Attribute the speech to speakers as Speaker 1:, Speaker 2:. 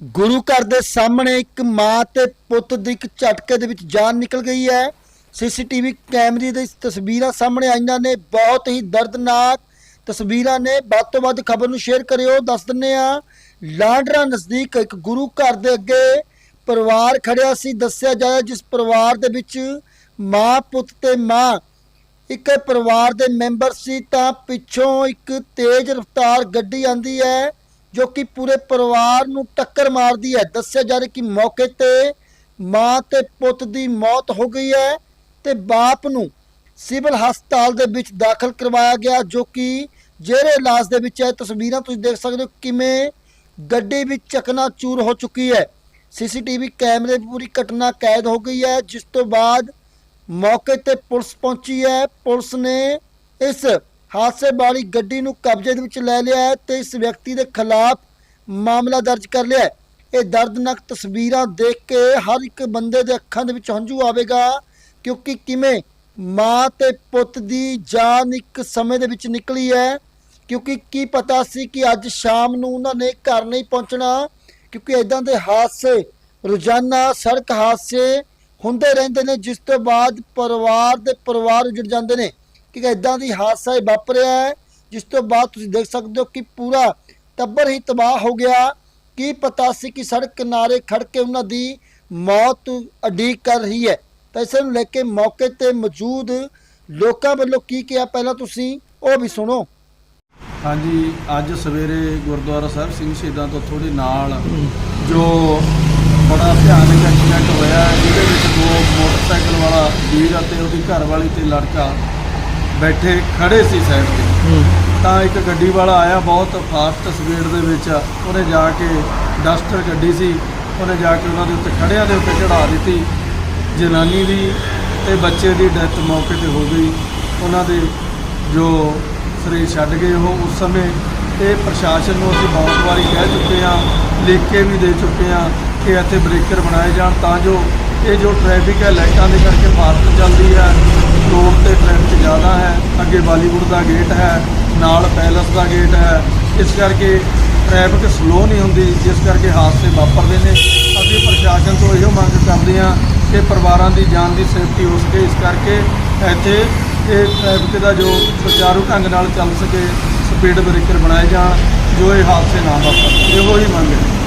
Speaker 1: ਗੁਰੂ ਘਰ ਦੇ ਸਾਹਮਣੇ ਇੱਕ ਮਾਂ ਤੇ ਪੁੱਤ ਦੀ ਇੱਕ ਝਟਕੇ ਦੇ ਵਿੱਚ ਜਾਨ ਨਿਕਲ ਗਈ ਹੈ। ਸੀਸੀਟੀਵੀ ਕੈਮਰੇ ਦੀ ਤਸਵੀਰਾਂ ਸਾਹਮਣੇ ਆਈਆਂ ਨੇ, ਬਹੁਤ ਹੀ ਦਰਦਨਾਕ ਤਸਵੀਰਾਂ ਨੇ। ਵੱਧ ਤੋਂ ਵੱਧ ਖਬਰ ਨੂੰ ਸ਼ੇਅਰ ਕਰਿਓ, ਦੱਸ ਦਿੰਨੇ ਆ ਲਾਂਡਰਾ ਨਜ਼ਦੀਕ ਇੱਕ ਗੁਰੂ ਘਰ ਦੇ ਅੱਗੇ ਪਰਿਵਾਰ ਖੜਿਆ ਸੀ। ਦੱਸਿਆ ਜਾਇਆ ਜਿਸ ਪਰਿਵਾਰ ਦੇ ਵਿੱਚ ਮਾਂ, ਪੁੱਤ ਤੇ ਮਾਂ ਇੱਕ ਪਰਿਵਾਰ ਦੇ ਮੈਂਬਰ ਸੀ, ਤਾਂ ਪਿੱਛੋਂ ਇੱਕ ਤੇਜ਼ ਰਫ਼ਤਾਰ ਗੱਡੀ ਆਂਦੀ ਹੈ। ਜੋ ਕਿ ਪੂਰੇ ਪਰਿਵਾਰ ਨੂੰ ਟੱਕਰ ਮਾਰਦੀ ਹੈ। ਦੱਸਿਆ ਜਾ ਰਿਹਾ ਕਿ ਮੌਕੇ ਤੇ ਮਾਂ ਤੇ ਪੁੱਤ ਦੀ ਮੌਤ ਹੋ ਗਈ ਹੈ ਤੇ ਬਾਪ ਨੂੰ ਸਿਵਲ ਹਸਪਤਾਲ ਦੇ ਵਿੱਚ ਦਾਖਲ ਕਰਵਾਇਆ ਗਿਆ, ਜੋ ਕਿ ਜਿਹੜੇ ਇਲਾਜ ਦੇ ਵਿੱਚ ਹੈ। ਤਸਵੀਰਾਂ ਤੁਸੀਂ ਦੇਖ ਸਕਦੇ ਹੋ ਕਿਵੇਂ ਗੱਡੀ ਵਿੱਚ ਚਕਨਾ ਚੂਰ ਹੋ ਚੁੱਕੀ ਹੈ। ਸੀਸੀਟੀਵੀ ਕੈਮਰੇ 'ਚ ਪੂਰੀ ਘਟਨਾ ਕੈਦ ਹੋ ਗਈ ਹੈ, ਜਿਸ ਤੋਂ ਬਾਅਦ ਮੌਕੇ ਤੇ ਪੁਲਿਸ ਪਹੁੰਚੀ ਹੈ। ਪੁਲਿਸ ਨੇ ਇਸ ਹਾਦਸੇ ਵਾਲੀ ਗੱਡੀ ਨੂੰ ਕਬਜ਼ੇ ਦੇ ਵਿੱਚ ਲੈ ਲਿਆ ਹੈ ਤੇ ਇਸ ਵਿਅਕਤੀ ਦੇ ਖਿਲਾਫ ਮਾਮਲਾ ਦਰਜ ਕਰ ਲਿਆ ਹੈ। ਇਹ ਦਰਦਨਾਕ ਤਸਵੀਰਾਂ ਦੇਖ ਕੇ ਹਰ ਇੱਕ ਬੰਦੇ ਦੇ ਅੱਖਾਂ ਦੇ ਵਿੱਚ ਹੰਝੂ ਆਵੇਗਾ ਕਿਉਂਕਿ ਕਿਵੇਂ ਮਾਂ ਤੇ ਪੁੱਤ ਦੀ ਜਾਨ ਇੱਕ ਸਮੇਂ ਦੇ ਵਿੱਚ ਨਿਕਲੀ ਹੈ। ਕਿਉਂਕਿ ਕੀ ਪਤਾ ਸੀ ਕਿ ਅੱਜ ਸ਼ਾਮ ਨੂੰ ਉਹਨਾਂ ਨੇ ਘਰ ਨਹੀਂ ਪਹੁੰਚਣਾ, ਕਿਉਂਕਿ ਇਦਾਂ ਦੇ ਹਾਦਸੇ, ਰੋਜ਼ਾਨਾ ਸੜਕ ਹਾਦਸੇ ਹੁੰਦੇ ਰਹਿੰਦੇ ਨੇ, ਜਿਸ ਤੋਂ ਬਾਅਦ ਪਰਿਵਾਰ ਦੇ ਪਰਿਵਾਰ ਉਜੜ ਜਾਂਦੇ ਨੇ। ਕਿ ਇਦਾਂ ਦੀ ਹਾਦਸਾ ਇਹ ਵਾਪਰਿਆ ਹੈ, ਜਿਸ ਤੋਂ ਬਾਅਦ ਤੁਸੀਂ ਦੇਖ ਸਕਦੇ ਹੋ ਕਿ ਪੂਰਾ ਟੱਬਰ ਹੀ ਤਬਾਹ ਹੋ ਗਿਆ। ਕੀ ਪਤਾ ਸੀ ਕਿ ਸੜਕ ਕਿਨਾਰੇ ਖੜ ਕੇ ਉਹਨਾਂ ਦੀ ਮੌਤ ਅਡੀਕ ਕਰ ਰਹੀ ਹੈ। ਤਾਂ ਇਸ ਨੂੰ ਲੈ ਕੇ ਮੌਕੇ ਤੇ ਮੌਜੂਦ ਲੋਕਾਂ ਵੱਲੋਂ ਕੀ ਕਿਹਾ? ਪਹਿਲਾਂ ਤੁਸੀਂ ਉਹ ਵੀ ਸੁਣੋ।
Speaker 2: ਹਾਂਜੀ, ਅੱਜ ਸਵੇਰੇ ਗੁਰਦੁਆਰਾ ਸਾਹਿਬ ਸਿੰਘ ਸ਼ਹੀਦਾਂ ਤੋਂ ਥੋੜੀ ਨਾਲ ਜੋ ਬੜਾ ਭਿਆਨਕ ਐਕਸੀਡੈਂਟ ਹੋਇਆ ਜਿਹਦੇ ਵਿੱਚ ਦੋ ਮੋਟਰਸਾਈਕਲ ਵਾਲਾ ਵੀਰ ਅਤੇ ਉਹਦੀ ਘਰਵਾਲੀ ਤੇ ਲੜਕਾ ਬੈਠੇ ਖੜੇ ਸੀ ਸਾਈਡ ਤੇ। ਤਾਂ ਇੱਕ ਗੱਡੀ ਵਾਲਾ ਆਇਆ ਬਹੁਤ ਫਾਸਟ ਸਪੀਡ ਦੇ ਵਿੱਚ। ਉਹਨੇ ਜਾ ਕੇ ਡਸਟਰ ਗੱਡੀ ਸੀ। ਉਹਨੇ ਜਾ ਕੇ ਉਹਨਾਂ ਦੇ ਉੱਤੇ ਖੜਿਆਂ ਦੇ ਉੱਤੇ ਚੜਾ ਦਿੱਤੀ। ਜਨਾਨੀ ਦੀ ਤੇ ਬੱਚੇ ਦੀ ਡੈਥ ਮੌਕੇ ਤੇ ਹੋ ਗਈ। ਉਹਨਾਂ ਦੇ ਜੋ ਸਰੀਰ ਛੱਡ ਗਏ ਉਹ ਉਸ ਸਮੇਂ ਇਹ ਪ੍ਰਸ਼ਾਸਨ ਨੂੰ ਅਸੀਂ ਬਹੁਤ ਵਾਰੀ ਕਹਿ ਚੁੱਕੇ ਹਾਂ ਲਿਖ ਕੇ ਵੀ ਦੇ ਚੁੱਕੇ ਹਾਂ ਕਿ ਇੱਥੇ ਬ੍ਰੇਕਰ ਬਣਾਏ ਜਾਣ ਤਾਂ ਜੋ ਇਹ ਜੋ ਟ੍ਰੈਫਿਕ ਹੈ, ਲਾਈਟਾਂ ਦੇ ਕਰਕੇ ਫਾਸਟ ਚੱਲਦੀ ਹੈ, ਰੋਡ ਤੇ ਟ੍ਰੈਫਿਕ ਜ਼ਿਆਦਾ ਹੈ, ਅੱਗੇ ਬਾਲੀਵੁੱਡ ਦਾ ਗੇਟ ਹੈ, ਨਾਲ ਪੈਲਸ ਦਾ ਗੇਟ ਹੈ, ਇਸ ਕਰਕੇ ਟ੍ਰੈਫਿਕ ਸਲੋ ਨਹੀਂ ਹੁੰਦੀ, ਜਿਸ ਕਰਕੇ ਹਾਦਸੇ ਵਾਪਰਦੇ ਨੇ। ਅਸੀਂ ਪ੍ਰਸ਼ਾਸਨ ਤੋਂ ਇਹੋ ਮੰਗ ਕਰਦੇ ਹਾਂ ਕਿ ਪਰਿਵਾਰਾਂ ਦੀ ਜਾਨ ਦੀ ਸੇਫਟੀ ਹੋ ਸਕੇ, ਇਸ ਕਰਕੇ ਇੱਥੇ ਇਹ ਟ੍ਰੈਫਿਕ ਦਾ ਜੋ ਸੁਚਾਰੂ ਢੰਗ ਨਾਲ ਚੱਲ ਸਕੇ, ਸਪੀਡ ਬ੍ਰੇਕਰ ਬਣਾਏ ਜਾਣ, ਜੋ ਇਹ ਹਾਦਸੇ ਨਾ ਵਾਪਰਨ। ਇਹੋ ਹੀ ਮੰਗ ਹੈ।